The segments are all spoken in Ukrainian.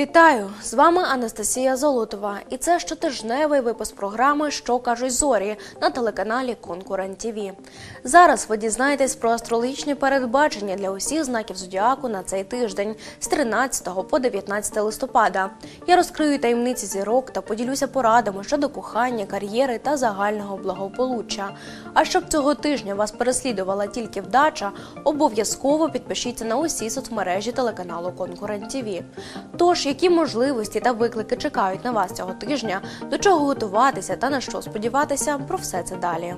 Вітаю! З вами Анастасія Золотова. І це щотижневий випуск програми Що кажуть зорі на телеканалі Конкурент ТІВІ. Зараз ви дізнаєтесь про астрологічні передбачення для усіх знаків зодіаку на цей тиждень з 13 по 19 листопада. Я розкрию таємниці зірок та поділюся порадами щодо кохання, кар'єри та загального благополуччя. А щоб цього тижня вас переслідувала тільки вдача, обов'язково підпишіться на усі соцмережі телеканалу Конкурент ТІВІ. Тож, які можливості та виклики чекають на вас цього тижня, до чого готуватися та на що сподіватися, про все це далі.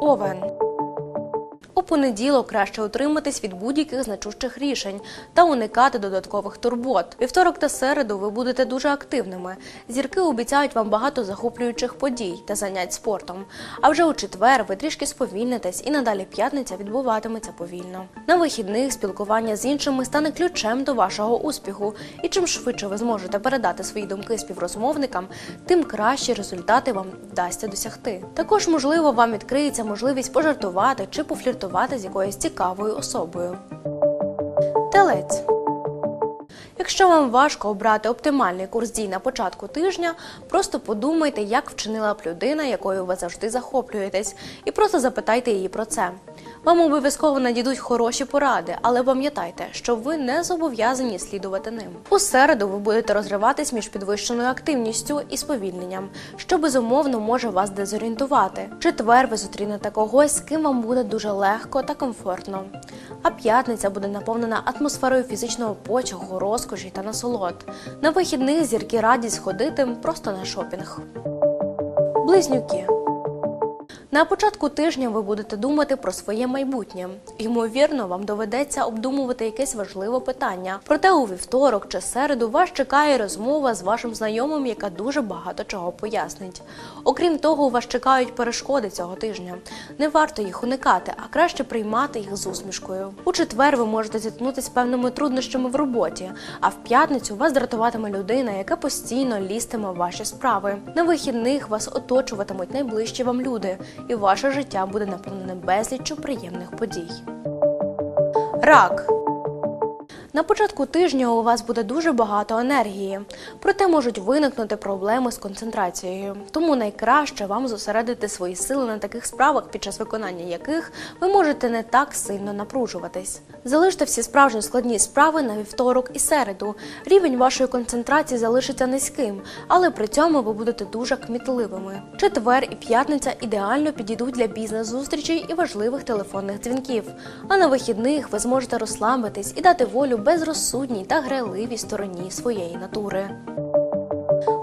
Овен. Понеділок краще утриматись від будь-яких значущих рішень та уникати додаткових турбот. Вівторок та середу ви будете дуже активними. Зірки обіцяють вам багато захоплюючих подій та занять спортом. А вже у четвер ви трішки сповільнитесь і надалі п'ятниця відбуватиметься повільно. На вихідних спілкування з іншими стане ключем до вашого успіху. І чим швидше ви зможете передати свої думки співрозмовникам, тим кращі результати вам вдасться досягти. Також можливо вам відкриється можливість пожартувати чи пофліртувати з якоюсь цікавою особою. Телець. Якщо вам важко обрати оптимальний курс дій на початку тижня, просто подумайте, як вчинила б людина, якою ви завжди захоплюєтесь, і просто запитайте її про це. Вам обов'язково надійдуть хороші поради, але пам'ятайте, що ви не зобов'язані слідувати ним. У середу ви будете розриватись між підвищеною активністю і сповільненням, що безумовно може вас дезорієнтувати. Четвер ви зустрінете когось, з ким вам буде дуже легко та комфортно. А п'ятниця буде наповнена атмосферою фізичного потягу, розкоші та насолод. На вихідних зірки раді сходити просто на шопінг. Близнюки. На початку тижня ви будете думати про своє майбутнє. Ймовірно, вам доведеться обдумувати якесь важливе питання. Проте у вівторок чи середу вас чекає розмова з вашим знайомим, яка дуже багато чого пояснить. Окрім того, вас чекають перешкоди цього тижня. Не варто їх уникати, а краще приймати їх з усмішкою. У четвер ви можете зіткнутися певними труднощами в роботі, а в п'ятницю вас дратуватиме людина, яка постійно лізтиме в ваші справи. На вихідних вас оточуватимуть найближчі вам люди і ваше життя буде наповнене безліччю приємних подій. Рак. На початку тижня у вас буде дуже багато енергії, проте можуть виникнути проблеми з концентрацією. Тому найкраще вам зосередити свої сили на таких справах, під час виконання яких ви можете не так сильно напружуватись. Залиште всі справжні складні справи на вівторок і середу. Рівень вашої концентрації залишиться низьким, але при цьому ви будете дуже кмітливими. Четвер і п'ятниця ідеально підійдуть для бізнес-зустрічей і важливих телефонних дзвінків. А на вихідних ви зможете розслабитись і дати волю безрозсудній та грайливій стороні своєї натури.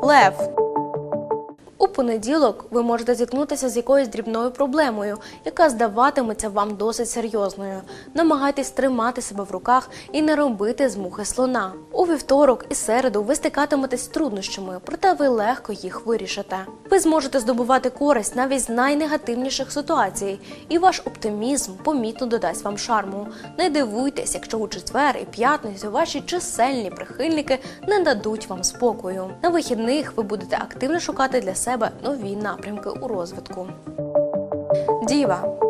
Лев. Понеділок ви можете зіткнутися з якоюсь дрібною проблемою, яка здаватиметься вам досить серйозною. Намагайтесь тримати себе в руках і не робити з мухи слона. У вівторок і середу ви стикатиметесь з труднощами, проте ви легко їх вирішите. Ви зможете здобувати користь навіть з найнегативніших ситуацій, і ваш оптимізм помітно додасть вам шарму. Не дивуйтесь, якщо у четвер і п'ятницю ваші чисельні прихильники не дадуть вам спокою. На вихідних ви будете активно шукати для себе нові напрямки у розвитку. Діва.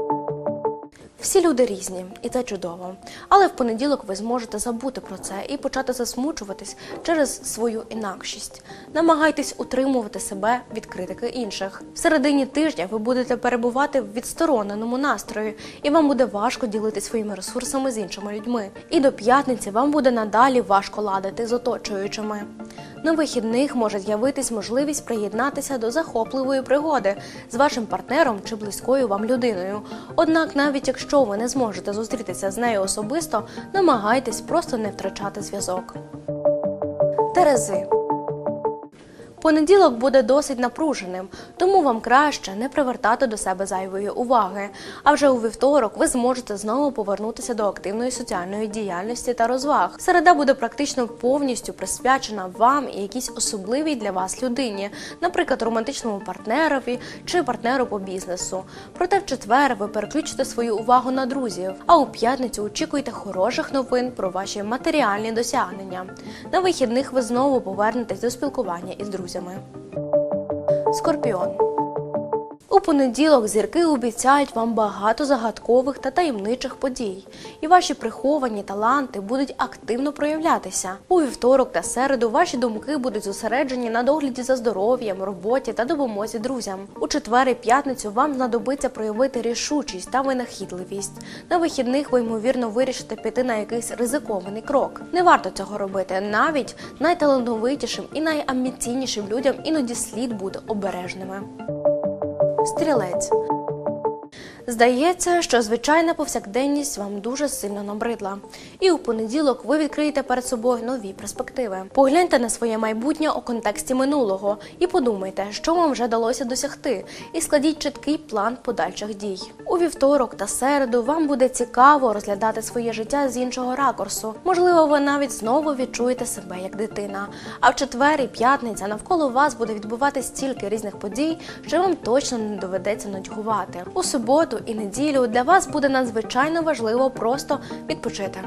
Всі люди різні, і це чудово. Але в понеділок ви зможете забути про це і почати засмучуватись через свою інакшість. Намагайтесь утримувати себе від критики інших. В середині тижня ви будете перебувати в відстороненому настрої, і вам буде важко ділитися своїми ресурсами з іншими людьми. І до п'ятниці вам буде надалі важко ладити з оточуючими. На вихідних може з'явитись можливість приєднатися до захопливої пригоди з вашим партнером чи близькою вам людиною. Однак, навіть якщо ви не зможете зустрітися з нею особисто, намагайтесь просто не втрачати зв'язок. Терези. Понеділок буде досить напруженим, тому вам краще не привертати до себе зайвої уваги. А вже у вівторок ви зможете знову повернутися до активної соціальної діяльності та розваг. Середа буде практично повністю присвячена вам і якійсь особливій для вас людині, наприклад, романтичному партнерові чи партнеру по бізнесу. Проте в четвер ви переключите свою увагу на друзів, а у п'ятницю очікуйте хороших новин про ваші матеріальні досягнення. На вихідних ви знову повернетесь до спілкування із друзями. Скорпіон. У понеділок зірки обіцяють вам багато загадкових та таємничих подій, і ваші приховані таланти будуть активно проявлятися. У вівторок та середу ваші думки будуть зосереджені на догляді за здоров'ям, роботі та допомозі друзям. У четвер і п'ятницю вам знадобиться проявити рішучість та винахідливість. На вихідних ви ймовірно вирішите піти на якийсь ризикований крок. Не варто цього робити. Навіть найталановитішим і найамбіційнішим людям іноді слід бути обережними. Стрілець. Здається, що звичайна повсякденність вам дуже сильно набридла, і у понеділок ви відкриєте перед собою нові перспективи. Погляньте на своє майбутнє у контексті минулого і подумайте, що вам вже вдалося досягти, і складіть чіткий план подальших дій. У вівторок та середу вам буде цікаво розглядати своє життя з іншого ракурсу. Можливо, ви навіть знову відчуєте себе як дитина. А в четвер і п'ятниця навколо вас буде відбуватись стільки різних подій, що вам точно не доведеться нудьгувати. У суботу і неділю для вас буде надзвичайно важливо просто відпочити.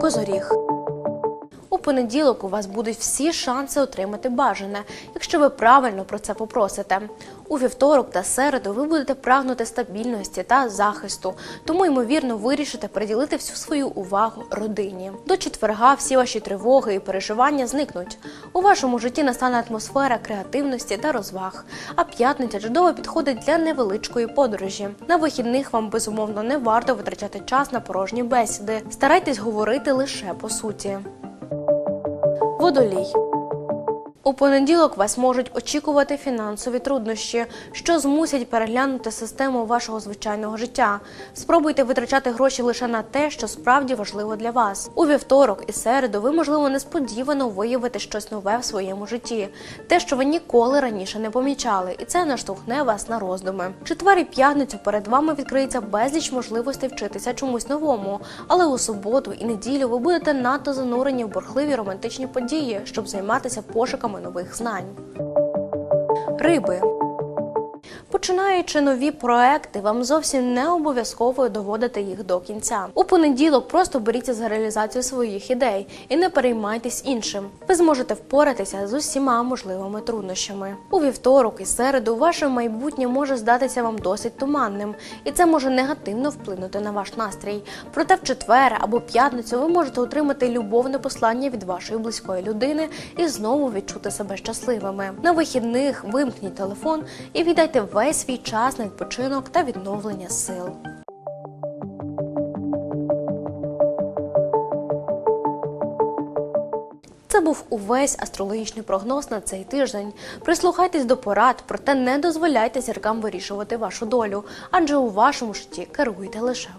Козоріг. У понеділок у вас будуть всі шанси отримати бажане, якщо ви правильно про це попросите. У вівторок та середу ви будете прагнути стабільності та захисту, тому ймовірно вирішите приділити всю свою увагу родині. До четверга всі ваші тривоги і переживання зникнуть. У вашому житті настане атмосфера креативності та розваг. А п'ятниця чудово підходить для невеличкої подорожі. На вихідних вам безумовно не варто витрачати час на порожні бесіди. Старайтесь говорити лише по суті. Водолій. У понеділок вас можуть очікувати фінансові труднощі, що змусять переглянути систему вашого звичайного життя. Спробуйте витрачати гроші лише на те, що справді важливо для вас. У вівторок і середу ви, можливо, несподівано виявите щось нове в своєму житті, те, що ви ніколи раніше не помічали, і це наштовхне вас на роздуми. Четвер і п'ятницю перед вами відкриється безліч можливостей вчитися чомусь новому, але у суботу і неділю ви будете надто занурені в бурхливі романтичні події, щоб займатися пошуками нових знань. Риби. Починаючи нові проекти, вам зовсім не обов'язково доводити їх до кінця. У понеділок просто беріться за реалізацію своїх ідей і не переймайтесь іншим. Ви зможете впоратися з усіма можливими труднощами. У вівторок і середу ваше майбутнє може здатися вам досить туманним, і це може негативно вплинути на ваш настрій. Проте в четвер або п'ятницю ви можете отримати любовне послання від вашої близької людини і знову відчути себе щасливими. На вихідних вимкніть телефон і віддайте весь свій час на відпочинок та відновлення сил. Це був увесь астрологічний прогноз на цей тиждень. Прислухайтесь до порад, проте не дозволяйте зіркам вирішувати вашу долю, адже у вашому житті керуєте лише.